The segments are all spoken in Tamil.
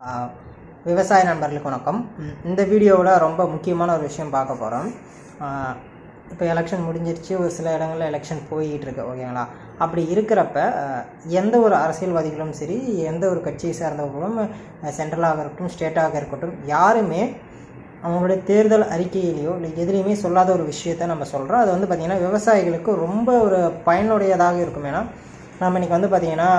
விவசாய நண்பர்களுக்கு வணக்கம். இந்த வீடியோவில் ரொம்ப முக்கியமான ஒரு விஷயம் பார்க்க போகிறோம் இப்போ எலெக்ஷன் முடிஞ்சிருச்சு. ஒரு சில இடங்களில் எலெக்ஷன் போய்கிட்டு இருக்கு ஓகேங்களா? அப்படி இருக்கிறப்ப எந்த ஒரு அரசியல்வாதிகளும் சரி எந்த ஒரு கட்சியை சார்ந்தவர்களும் சென்ட்ரலாக இருக்கட்டும் ஸ்டேட்டாக இருக்கட்டும் யாருமே அவங்களுடைய தேர்தல் அறிக்கையிலையோ இல்லை எதுலேயுமே சொல்லாத ஒரு விஷயத்த நம்ம சொல்கிறோம் அது வந்து பார்த்திங்கன்னா விவசாயிகளுக்கு ரொம்ப ஒரு பயனுடையதாக இருக்கும். ஏன்னா நம்ம இன்றைக்கி வந்து பார்த்திங்கன்னா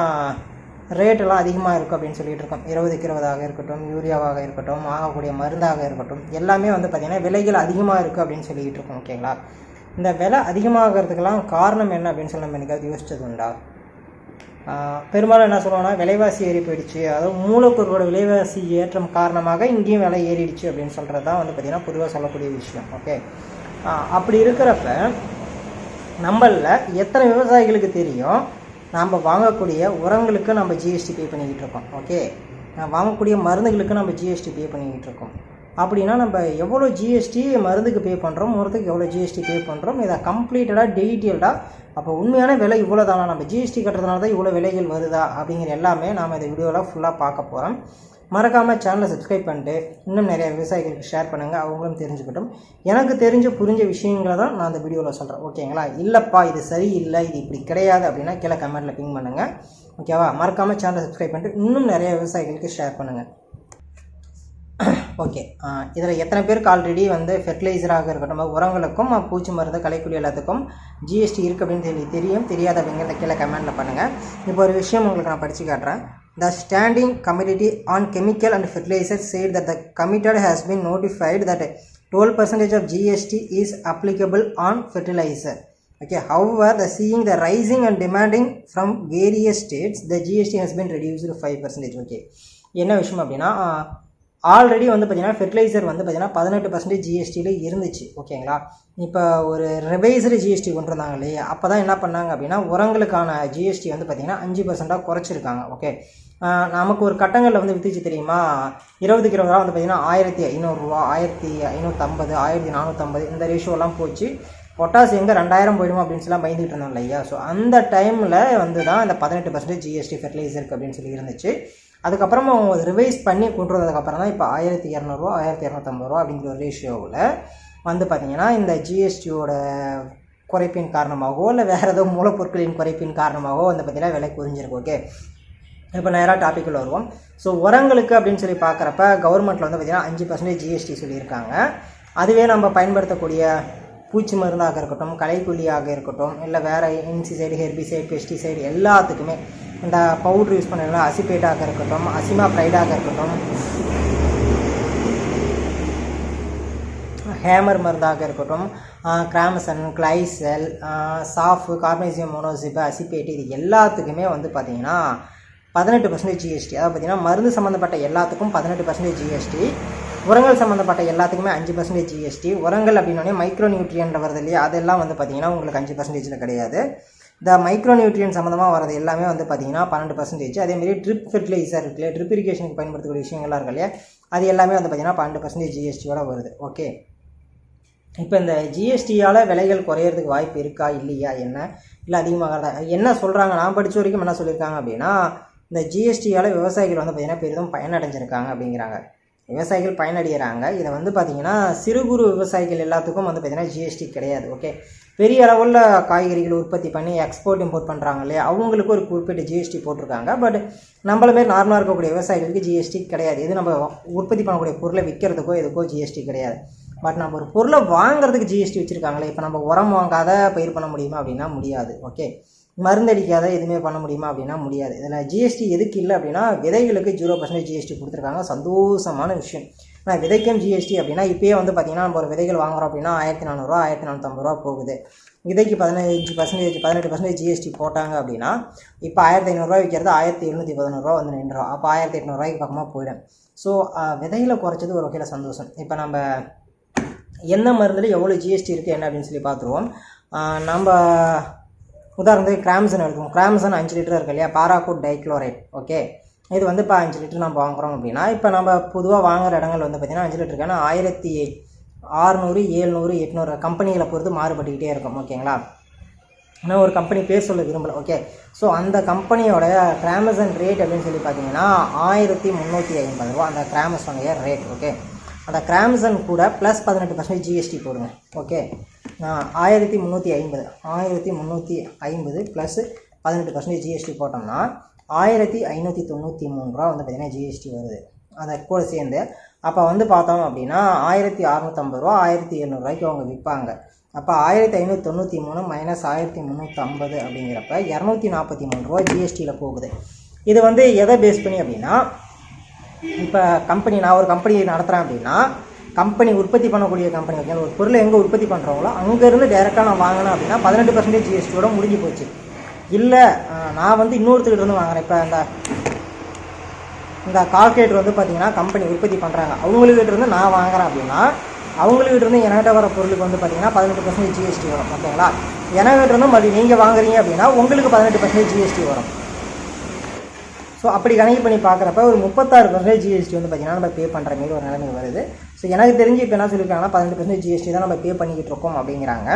ரேட்டெல்லாம் அதிகமாக இருக்குது அப்படின்னு சொல்லிட்டு இருக்கோம். இருபதுக்கு இருபதாக இருக்கட்டும் யூரியாவாக இருக்கட்டும் ஆகக்கூடிய மருந்தாக இருக்கட்டும் எல்லாமே வந்து பார்த்திங்கன்னா விலைகள் அதிகமாக இருக்குது அப்படின்னு சொல்லிக்கிட்டு இருக்கோம் ஓகேங்களா இந்த விலை அதிகமாகிறதுக்கெல்லாம் காரணம் என்ன அப்படின்னு சொல்லி நம்ம என்னைக்காவது யோசிச்சது உண்டா? பெரும்பாலும் என்ன சொல்லுவோம்னா விலைவாசி ஏறி போயிடுச்சு. அதாவது மூலப்பொருளோட விலைவாசி ஏற்றம் காரணமாக இங்கேயும் விலை ஏறிடுச்சு அப்படின்னு சொல்கிறது தான் வந்து பார்த்திங்கன்னா பொதுவாக சொல்லக்கூடிய விஷயம் ஓகே அப்படி இருக்கிறப்ப நம்மளில் எத்தனை விவசாயிகளுக்கு தெரியும்? நாம் வாங்கக்கூடிய உரங்களுக்கு நம்ம ஜிஎஸ்டி பே பண்ணிக்கிட்டு இருக்கோம். ஓகே வாங்கக்கூடிய மருந்துகளுக்கு நம்ம ஜிஎஸ்டி பே பண்ணிக்கிட்டு இருக்கோம். அப்படின்னா நம்ம எவ்வளோ ஜிஎஸ்டி மருந்துக்கு பே பண்ணுறோம் உரத்துக்கு எவ்வளோ ஜிஎஸ்டி பே பண்ணுறோம் இதை கம்ப்ளீட்டடாக டீட்டெயில்டாக அப்போ உண்மையான விலை இவ்வளோ தானா நம்ம ஜிஎஸ்டி கட்டுறதுனால தான் இவ்வளோ விலைகள் வருதா? அப்படிங்கிற எல்லாமே நாம் இந்த வீடியோவில் ஃபுல்லாக பார்க்க போகிறோம் மறக்காமல் சேனலை சப்ஸ்கிரைப் பண்ணிட்டு இன்னும் நிறைய விவசாயிகளுக்கு ஷேர் பண்ணுங்கள் அவங்களும் தெரிஞ்சுக்கட்டும். எனக்கு தெரிஞ்ச புரிஞ்ச விஷயங்களை தான் நான் அந்த வீடியோவில் சொல்கிறேன் ஓகேங்களா இல்லைப்பா இது சரியில்லை. இது இப்படி கிடையாது அப்படின்னா கீழே கமெண்ட்டில் பிங் பண்ணுங்கள் ஓகேவா மறக்காமல் சேனலை சப்ஸ்கிரைப் பண்ணிட்டு இன்னும் நிறைய விவசாயிகளுக்கு ஷேர் பண்ணுங்கள் ஓகே இதில் எத்தனை பேருக்கு ஆல்ரெடி வந்து ஃபெர்டிலைசராக இருக்கட்டும் உரங்களுக்கும் பூச்சி மருந்து களைக்குடி எல்லாத்துக்கும் ஜிஎஸ்டி இருக்குது அப்படின்னு சொல்லி தெரியும் தெரியாது அப்படிங்கிறத கீழே கமெண்ட்டில் பண்ணுங்கள் இப்போ ஒரு விஷயம் உங்களுக்கு நான் படித்து காட்டுறேன். The Standing Committee on Chemical and fertiliser said that the committee has been notified that 12% of GST is applicable on fertilizer. Okay, however, the seeing the rising and demanding from various states, the GST has been reduced to 5%. Okay, என்ன விஷயம் அப்படின்னா ஆல்ரெடி வந்து பார்த்திங்கன்னா ஃபெர்டிலைசர் வந்து பார்த்தீங்கன்னா பதினெட்டு பர்சன்டேஜ் ஜிஎஸ்டியில் இருந்துச்சு. ஓகேங்களா இப்போ ஒரு ரிவைஸ்டு ஜிஎஸ்டி கொண்டு வந்தாங்க இல்லையா? அப்போ தான் என்ன பண்ணாங்க அப்படின்னா உரங்களுக்கான ஜிஎஸ்டி வந்து பார்த்தீங்கன்னா அஞ்சு பர்சண்ட்டாக குறைச்சிருக்காங்க. ஓகே நமக்கு ஒரு கட்டங்களில் வந்து வித்துச்சு தெரியுமா? இருபதுக்கு இருபது ரூபா வந்து பார்த்தீங்கன்னா ஆயிரத்தி ஐநூறுரூவா ஆயிரத்தி ஐநூற்றம்பது ஆயிரத்தி நானூற்றம்பது இந்த ரேஷியோலாம் போச்சு. பொட்டாஸ் எங்கே ரெண்டாயிரம் போயிடுமோ அப்படின்னு சொல்லலாம் பயந்துகிட்டு இருந்தோம் இல்லையா? ஸோ அந்த டைமில் வந்து தான் இந்த பதினெட்டு பர்சன்டேஜ் ஜிஎஸ்டி ஃபெர்டிலைசருக்கு அப்படின்னு சொல்லி இருந்துச்சு. அதுக்கப்புறமா அவங்க ரிவைஸ் பண்ணி கொண்டு வந்ததுக்கப்புறம் தான் இப்போ ஆயிரத்தி இரநூறுவா ஆயிரத்தி இரநூத்தம்பது ரூபா அப்படிங்கிற ஒரு ரேஷியோவில் வந்து பார்த்திங்கன்னா இந்த ஜிஎஸ்டியோட குறைப்பின் காரணமாகவோ இல்லை வேறு ஏதோ மூலப்பொருட்களின் குறைப்பின் காரணமாகவோ வந்து பார்த்திங்கன்னா விலை குறிஞ்சிருக்கு ஓகே இப்போ நேராக டாப்பிக்கில் வருவோம். ஸோ உரங்களுக்கு அப்படின்னு சொல்லி பார்க்குறப்ப கவர்மெண்ட்டில் வந்து பார்த்திங்கன்னா அஞ்சு பர்சன்டேஜ் ஜிஎஸ்டி சொல்லியிருக்காங்க. அதுவே நம்ம பயன்படுத்தக்கூடிய பூச்சி மருந்தாக இருக்கட்டும் களைக்கொல்லியாக இருக்கட்டும் இல்லை வேறு இன்சிசைடு ஹெர்பிசைடு பெஸ்டிசைடு எல்லாத்துக்குமே இந்த பவுட்ரு யூஸ் பண்ணுறதுல அசிபேட்டாக இருக்கட்டும் அசிமா ப்ரைடாக இருக்கட்டும் ஹேமர் மருந்தாக இருக்கட்டும் கிராமசன் கிளைசல் சாஃபு கார்மைசியம் மோனோசிப்பு அசிபேட் இது எல்லாத்துக்குமே வந்து பார்த்திங்கன்னா பதினெட்டு பர்சன்டேஜ் ஜிஎஸ்டி அதாவது பார்த்திங்கன்னா மருந்து சம்மந்தப்பட்ட எல்லாத்துக்கும் பதினெட்டு பர்சன்டேஜ் ஜிஎஸ்டி உரங்கள் சம்மந்தப்பட்ட எல்லாத்துக்குமே அஞ்சு பர்சன்டேஜ் ஜிஎஸ்டி உரங்கள் அப்படின்னோடனே மைக்ரோ நியூட்ரியன்ற வருது இல்லையா? அதெல்லாம் வந்து பார்த்திங்கன்னா உங்களுக்கு அஞ்சு பர்சன்டேஜில் கிடையாது. இந்த மைக்ரோ நியூட்ரியன் சம்மந்தமாக வரது எல்லாமே வந்து பார்த்திங்கன்னா பன்னெண்டு பர்சன்டேஜ் அதேமாரி ட்ரிப் ஃபெர்டிலைசர் இருக்கு இல்லையா ட்ரிப் இரிகேஷனுக்கு பயன்படுத்தக்கூடிய விஷயங்கள்லாம் இருக்கு இல்லையா அது எல்லாமே வந்து பார்த்திங்கன்னா பன்னெண்டு பர்சன்டேஜ் ஜிஎஸ்டியோட வருது. ஓகே இப்போ இந்த ஜிஎஸ்டியால் விலைகள் குறையிறதுக்கு வாய்ப்பு இருக்கா இல்லையா என்ன? இல்லை அதிகமாகிறதா? என்ன சொல்கிறாங்க நான் படித்த வரைக்கும் என்ன சொல்லியிருக்காங்க அப்படின்னா இந்த ஜிஎஸ்டியால் விவசாயிகள் வந்து பார்த்திங்கன்னா பெரிதும் பயனடைஞ்சிருக்காங்க அப்படிங்கிறாங்க. விவசாயிகள் பயனடைகிறாங்க இதை வந்து பார்த்திங்கன்னா சிறு குறு விவசாயிகள் எல்லாத்துக்கும் வந்து பார்த்திங்கன்னா ஜிஎஸ்டி கிடையாது. ஓகே பெரிய அளவில் காய்கறிகள் உற்பத்தி பண்ணி எக்ஸ்போர்ட் இம்போர்ட் பண்ணுறாங்க இல்லையா? அவங்களுக்கு ஒரு குறிப்பிட்ட ஜிஎஸ்டி போட்டிருக்காங்க. பட் நம்மள மாரி நார்மலாக இருக்கக்கூடிய விவசாயிகளுக்கு ஜிஎஸ்டி கிடையாது. இது நம்ம உற்பத்தி பண்ணக்கூடிய பொருளை விற்கிறதுக்கோ எதுக்கோ ஜிஎஸ்டி கிடையாது. பட் நம்ம ஒரு பொருளை வாங்குறதுக்கு ஜிஎஸ்டி வச்சுருக்காங்களே இப்போ நம்ம உரம் வாங்காத பயிர் பண்ண முடியுமா அப்படின்னா முடியாது. ஓகே மருந்தடிக்காத எதுவுமே பண்ண முடியுமா அப்படின்னா முடியாது. இதில் ஜிஎஸ்டி எதுக்கு இல்லை அப்படின்னா விதைகளுக்கு ஜீரோ பர்சன்டேஜ் ஜிஎஸ்டி கொடுத்துருக்காங்க. சந்தோஷமான விஷயம். ஆனால் விதைக்கும் ஜிஎஸ்டி அப்படின்னா இப்போயே வந்து பார்த்திங்கன்னா நம்ம ஒரு விதைகள் வாங்குறோம் அப்படின்னா ஆயிரத்தி நானூறுரூவா ஆயிரத்தி நானூற்றம்பது ரூபா போகுது. விதைக்கு பதினஞ்சு பர்சன்டேஜ் பதினெட்டு பர்சன்டேஜ் ஜிஎஸ்டி போட்டாங்க அப்படின்னா இப்போ ஆயிரத்தி ஐநூறுரூவா விற்கிறது ஆயிரத்தி எழுநூற்றி பதினோருவா வந்து நின்றோம். அப்போ ஆயிரத்தி எட்நூறுவாய்க்கு பக்கமாக போயிடும். ஸோ விதைகளை குறைச்சது ஒரு வகையில் சந்தோஷம். இப்போ நம்ம எந்த மருந்தில் எவ்வளோ ஜிஎஸ்டி இருக்குது என்ன அப்படின்னு சொல்லி பார்த்துருவோம் நம்ம உதாரணத்துக்கு கிராம்சன் எடுத்துவோம் கிராம்சன் அஞ்சு லிட்டர் இருக்கு இல்லையா? பாராகோட் டைக்ளோரைட் ஓகே இது வந்து இப்போ அஞ்சு லிட்டர் நம்ம வாங்குறோம் அப்படின்னா இப்போ நம்ம பொதுவாக வாங்குகிற இடங்கள் வந்து பார்த்திங்கன்னா அஞ்சு லிட்டருக்கான ஆயிரத்தி ஆறுநூறு ஏழ்நூறு எட்நூறு கம்பெனிகளை பொறுத்து மாறுபட்டுக்கிட்டே இருக்கும் ஓகேங்களா? நான் ஒரு கம்பெனி பேர் சொல்ல விரும்பலை ஓகே? ஸோ அந்த கம்பெனியோட கிராமசன் ரேட் அப்படின்னு சொல்லி பார்த்தீங்கன்னா ஆயிரத்தி முந்நூற்றி ஐம்பது ரூபா அந்த கிராமசனுடைய ரேட் ஓகே? அந்த கிராமசன் கூட ப்ளஸ் பதினெட்டு பர்சன்டேஜ் ஜிஎஸ்டி போடுங்க ஓகே? ஆயிரத்தி முந்நூற்றி ஐம்பது ஆயிரத்தி முந்நூற்றி ஐம்பது ப்ளஸ் பதினெட்டு பர்சன்டேஜ் ஜிஎஸ்டி போட்டோம்னா ஆயிரத்தி ஐநூற்றி தொண்ணூற்றி மூணு ரூபா வந்து பார்த்திங்கன்னா ஜிஎஸ்டி வருது. அதை கூட சேர்ந்து அப்போ வந்து பார்த்தோம் அப்படின்னா ஆயிரத்தி அறநூற்றம்பது ரூபா ஆயிரத்தி எழுநூறுவாய்க்கு அவங்க விற்பாங்க. அப்போ ஆயிரத்தி ஐநூற்றி தொண்ணூற்றி மூணு மைனஸ் ஆயிரத்தி முந்நூற்றம்பது அப்படிங்கிறப்ப இரநூத்தி நாற்பத்தி மூணு ரூபா ஜிஎஸ்டியில் போகுது. இது வந்து எதை பேஸ் பண்ணி அப்படின்னா இப்போ கம்பெனி நான் ஒரு கம்பெனி நடத்துகிறேன் அப்படின்னா கம்பெனி உற்பத்தி பண்ணக்கூடிய கம்பெனி ஓகே ஒரு பொருளை எங்கே உற்பத்தி பண்ணுறவங்களோ அங்கேருந்து டேரெக்டாக நான் வாங்கினேன் அப்படின்னா பதினெட்டு பர்சன்டேஜ் ஜிஎஸ்டியோட முடிஞ்சு போச்சு. இல்லை நான் வந்து இன்னொருத்தர்கிட்ட இருந்து வாங்குறேன். இப்போ இந்த இந்த கால்குலேட்டர் வந்து பார்த்தீங்கன்னா கம்பெனி உற்பத்தி பண்ணுறாங்க அவங்கக்கிட்ட இருந்து நான் வாங்குறேன் அப்படின்னா அவங்கக்கிட்ட இருந்து என்கிட்ட வர பொருளுக்கு வந்து பார்த்தீங்கன்னா பதினெட்டு பர்சன்டேஜ் ஜிஎஸ்டி வரும் ஓகேங்களா? என்கிட்ட இருந்து மறுபடியும் நீங்கள் வாங்குறீங்க அப்படின்னா உங்களுக்கு பதினெட்டு பர்சன்டேஜ் ஜிஎஸ்டி வரும். ஸோ அப்படி கணக்கு பண்ணி பார்க்குறப்ப ஒரு முப்பத்தாறு பர்சன்டேஜ் ஜிஎஸ்டி வந்து பார்த்தீங்கன்னா நம்ம பே பண்ணுற மாரி ஒரு நிலைமை வருது. ஸோ எனக்கு தெரிஞ்சு இப்போ என்ன சொல்லியிருக்காங்கன்னா பதினெட்டு பர்சன்டேஜ் ஜிஎஸ்டி தான் நம்ம பே பண்ணிக்கிட்டு இருக்கோம் அப்படிங்கிறாங்க.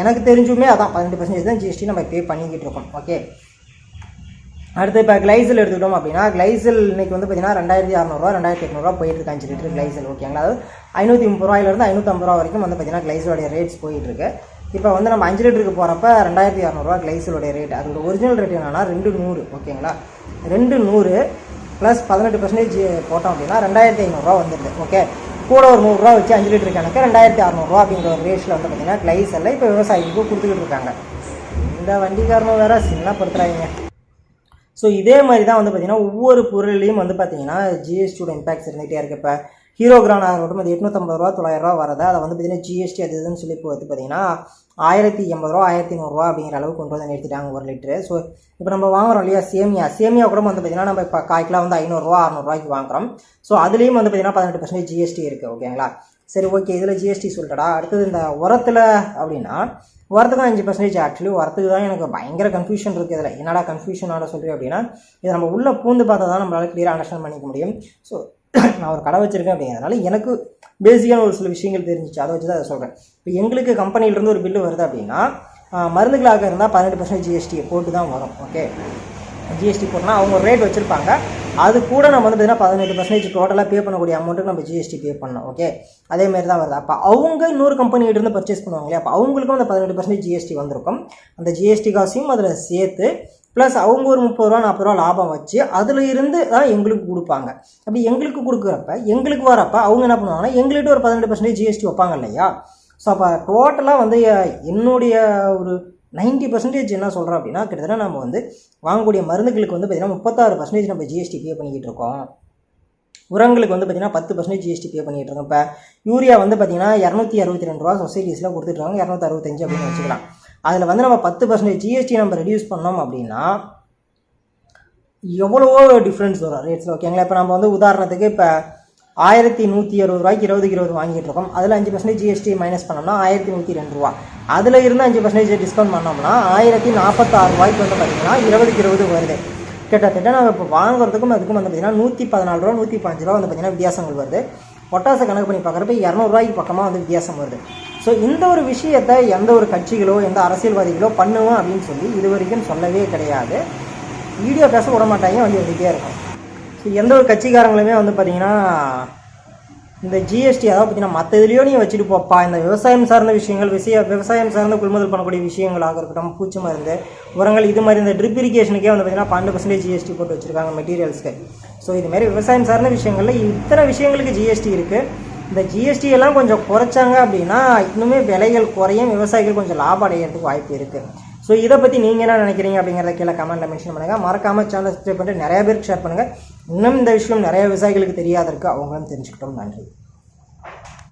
எனக்கு தெரிஞ்சுமே அதான் பதினெட்டு பர்சன்டேஜ் தான் ஜிஎஸ்டி நம்ம பே பண்ணிக்கிட்டு இருக்கோம். ஓகே அடுத்து இப்போ கிளைசல் எடுத்துக்கிட்டோம் அப்படின்னா கிளைசல் இன்னைக்கு வந்து பார்த்தீங்கன்னா ரெண்டாயிரத்தி அறநூறுவா ரெண்டாயிரத்தி எட்நூறுவா போயிட்டு இருக்கு அஞ்சு லிட்டர் கிளைசல் ஓகேங்களா அதாவது ஐநூற்றி முப்பது ரூபாயிலிருந்து ஐநூற்றம்பது ரூபா வரைக்கும் வந்து பார்த்தீங்கன்னா கிளைசலோடைய ரேட்ஸ் போயிட்டு இருக்கு இப்போ வந்து நம்ம அஞ்சு லிட்டருக்கு போகிறப்ப ரெண்டாயிரத்தி இரநூறுவா கிளைசலோடைய ரேட் அதோட ஒரிஜினல் ரேட் என்னன்னா ரெண்டு நூறு ஓகேங்களா ரெண்டு நூறு ப்ளஸ் பதினெட்டு பர்சன்டேஜ் போட்டோம் அப்படின்னா ரெண்டாயிரத்தி ஐநூறுரூவா வந்துடுது ஓகே கூட ஒரு நூறுரூவா வச்சு அஞ்சு லிட்டர் கணக்கு ரெண்டாயிரத்தி அறநூறுவா அப்படிங்கிற ஒரு ரேஷில் வந்து பார்த்தீங்கன்னா எல்லாம் இப்போ விவசாயிகளுக்கு கொடுத்துக்கிட்டு இருக்காங்க. இந்த வண்டிக்காரனும் வேற சின்னப்படுத்துறாங்க ஸோ இதே மாதிரி தான் வந்து பார்த்தீங்கன்னா ஒவ்வொரு பொருளையும் வந்து பார்த்தீங்கன்னா ஜிஎஸ்டியோட இம்பாக்ட்ஸ் இருந்துகிட்டே இருக்குது இப்போ. ஹீரோ கிரான் ஆகட்டும் அது எட்நூற்றம்பது ரூபா தொள்ளாயிரம் ரூபா வரது. அதை வந்து பார்த்தீங்கன்னா ஜிஎஸ்டி அது இதுன்னு சொல்லி போகிறது வந்து பார்த்தீங்கன்னா ஆயிரத்தி எண்பது ரூபா ஆயிரத்தி நூறுரூவா அப்படிங்கிற அளவுக்கு கொண்டு வந்து நிறுத்திட்டாங்க ஒரு லிட்டரு. ஸோ இப்போ நம்ம வாங்குறோம் இல்லையா சேமியா. சேமியா கூட வந்து பார்த்தீங்கன்னா நம்ம இப்போ காய்க்கெலாம் வந்து ஐநூறுரூவா அறநூறுவாய்க்கு வாங்குறோம். ஸோ அதுலேயும் வந்து பார்த்தீங்கன்னா பதினெட்டு பர்சன்டேஜ் ஜிஎஸ்டி இருக்குது ஓகேங்களா? சரி ஓகே. இதில் ஜிஎஸ்டி சொல்லிட்டடா. அடுத்தது இந்த உரத்தில் அப்படின்னா உரத்துக்கு அஞ்சு பர்சன்டேஜ் ஆக்சுவலி உரத்துக்கு தான் எனக்கு பயங்கர கன்ஃபியூஷன் இருக்குது இதில். என்னடா கன்ஃபியூஷனோட சொல்கிறேன் அப்படின்னா இதை நம்ம உள்ளே பூந்து பார்த்தா தான் நம்மளால் கிளியராக அண்டர்ஸ்டாண்ட் பண்ணிக்க முடியும். ஸோ நான் ஒரு கடை வச்சிருக்கேன் அப்படிங்கிறதுனால எனக்கு பேசிக்கான ஒரு சில விஷயங்கள் தெரிஞ்சிச்சு. அதை வச்சு தான் அதை சொல்கிறேன் இப்போ எங்களுக்கு கம்பெனியிலேருந்து ஒரு பில்லு வருது அப்படின்னா மருந்துகளாக இருந்தால் பதினெட்டு பர்சன்டேஜ் ஜிஎஸ்டி போட்டு தான் வரும். ஓகே ஜிஎஸ்டி போட்டோம்னா அவங்க ஒரு ரேட் வச்சுருப்பாங்க. அது கூட நம்ம வந்து பார்த்தீங்கன்னா பதினெட்டு பர்சன்டேஜ் டோட்டலாக பே பண்ணக்கூடிய அமௌண்ட்டுக்கு நம்ம ஜிஎஸ்டி பே பண்ணோம் ஓகே அதே மாதிரி தான் வருது. அப்போ அவங்க இன்னொரு கம்பெனிகிட்ட இருந்து பர்ச்சேஸ் பண்ணுவாங்க இல்லையா? அப்போ அவங்களுக்கும் அந்த பதினெட்டு பர்சன்டேஜ் ஜிஎஸ்டி வந்திருக்கும். அந்த ஜிஎஸ்டி காசையும் அதில் சேர்த்து ப்ளஸ் அவங்க ஒரு முப்பது ரூபா நாற்பது ரூபா லாபம் வச்சு அதில் இருந்து தான் எங்களுக்கு கொடுப்பாங்க. அப்படி எங்களுக்கு கொடுக்குறப்ப எங்களுக்கு வரப்போ அவங்க என்ன பண்ணுவாங்கன்னா எங்கள்கிட்ட ஒரு பதினெட்டு பர்சன்டேஜ் ஜிஎஸ்டி வைப்பாங்க இல்லையா? ஸோ அப்போ டோட்டலாக வந்து என்னுடைய ஒரு 90% பர்சன்டேஜ் என்ன சொல்கிறோம் அப்படின்னா கிட்டத்தட்ட நம்ம வந்து வாங்கக்கூடிய மருந்துகளுக்கு வந்து பார்த்திங்கன்னா முப்பத்தாறு பர்சன்டேஜ் நம்ம ஜிஎஸ்டி பே பண்ணிக்கிட்டு இருக்கோம். உரங்களுக்கு வந்து பார்த்திங்கன்னா பத்து பர்சன்டேஜ் ஜிஎஸ்டி பே பண்ணிகிட்டு இருக்கோம். இப்போ யூரியா வந்து பார்த்திங்கன்னா இரநூத்தி அறுபத்தி ரெண்டு ரூபா சொசைட்டிஸில் கொடுத்துட்ருக்காங்க இரநூத்தி அறுபத்தஞ்சு அப்படின்னு வச்சுக்கலாம். அதில் வந்து நம்ம பத்து பர்சன்டேஜ் ஜிஎஸ்டி நம்ம ரெடியூஸ் பண்ணோம் அப்படின்னா எவ்வளவோ டிஃப்ரென்ஸ் வரும். ரேட்ஸில் ஓகேங்களா இப்போ நம்ம வந்து உதாரணத்துக்கு இப்போ ஆயிரத்தி நூற்றி அறுபது ரூபாய்க்கு இருபதுக்கு இருபது வாங்கிட்டு இருக்கோம். அதில் அஞ்சு பர்சன்டேஜ் ஜிஎஸ்டி மைனஸ் பண்ணோம்னா ஆயிரத்தி நூற்றி ரெண்டு ரூபா. அதில் இருந்து அஞ்சு பர்சன்டேஜ் டிஸ்கவுண்ட் பண்ணோம்னா ஆயிரத்தி நாற்பத்தாறு ரூபாய்க்கு வந்து பார்த்திங்கன்னா இருபதுக்கு இருபது வருது. கிட்டத்தட்ட நம்ம இப்போ வாங்குறதுக்கும் அதுக்கும் வந்து பார்த்திங்கன்னா நூற்றி பதினாலு ரூபா நூற்றி பாஞ்சு ரூபா வந்து பார்த்திங்கன்னா வித்தியாசங்கள் வருது. பொட்டாசை கணக்கு பண்ணி பார்க்குறப்ப இரநூறுவாய்க்கு பக்கமாக வந்து வித்தியாசம் வருது. ஸோ இந்த ஒரு விஷயத்தை எந்த ஒரு கட்சிகளோ எந்த அரசியல்வாதிகளோ பண்ணுவோம் அப்படின்னு சொல்லி இது வரைக்கும் சொல்லவே கிடையாது. வீடியோ பேச விட மாட்டாங்க வண்டி வந்துகிட்டே இருக்கும் ஸோ எந்த ஒரு கட்சிக்காரங்களுமே வந்து பார்த்தீங்கன்னா இந்த ஜிஎஸ்டி அதாவது பார்த்தீங்கன்னா மற்ற இதுலேயோ நீ வச்சுட்டு போப்பா. இந்த விவசாயம் சார்ந்த விஷயங்கள் விஷய விவசாயம் சார்ந்த கொள்முதல் பண்ணக்கூடிய விஷயங்களாக இருக்கட்டும் பூச்சி மருந்து உரங்கள் இது மாதிரி இந்த ட்ரிப் இரிகேஷனுக்கே வந்து பார்த்தீங்கன்னா பன்னெண்டு பர்சன்டேஜ் ஜிஎஸ்டி போட்டு வச்சுருக்காங்க மெட்டீரியல்ஸ்க்கு ஸோ இது மாதிரி விவசாயம் சார்ந்த விஷயங்களில் இத்தனை விஷயங்களுக்கு ஜிஎஸ்டி இருக்குது இந்த ஜிஎஸ்டி எல்லாம் கொஞ்சம் குறைச்சாங்க அப்படின்னா இன்னுமே விலைகள் குறையும் விவசாயிகள் கொஞ்சம் லாபம் அடைகிறதுக்கு வாய்ப்பு இருக்குது ஸோ இதை பற்றி நீங்கள் என்ன நினைக்கிறீங்க அப்படிங்கிறத கீழே கமெண்ட்டில் மென்ஷன் பண்ணுங்கள் மறக்காமல் சேனல் சப்ஸ்கிரைப் பண்ணிட்டு நிறைய பேருக்கு ஷேர் பண்ணுங்கள் இன்னும் இந்த விஷயம் நிறைய விவசாயிகளுக்கு தெரியாத இருக்குது அவங்களும் தெரிஞ்சுக்கிட்டோம். நன்றி.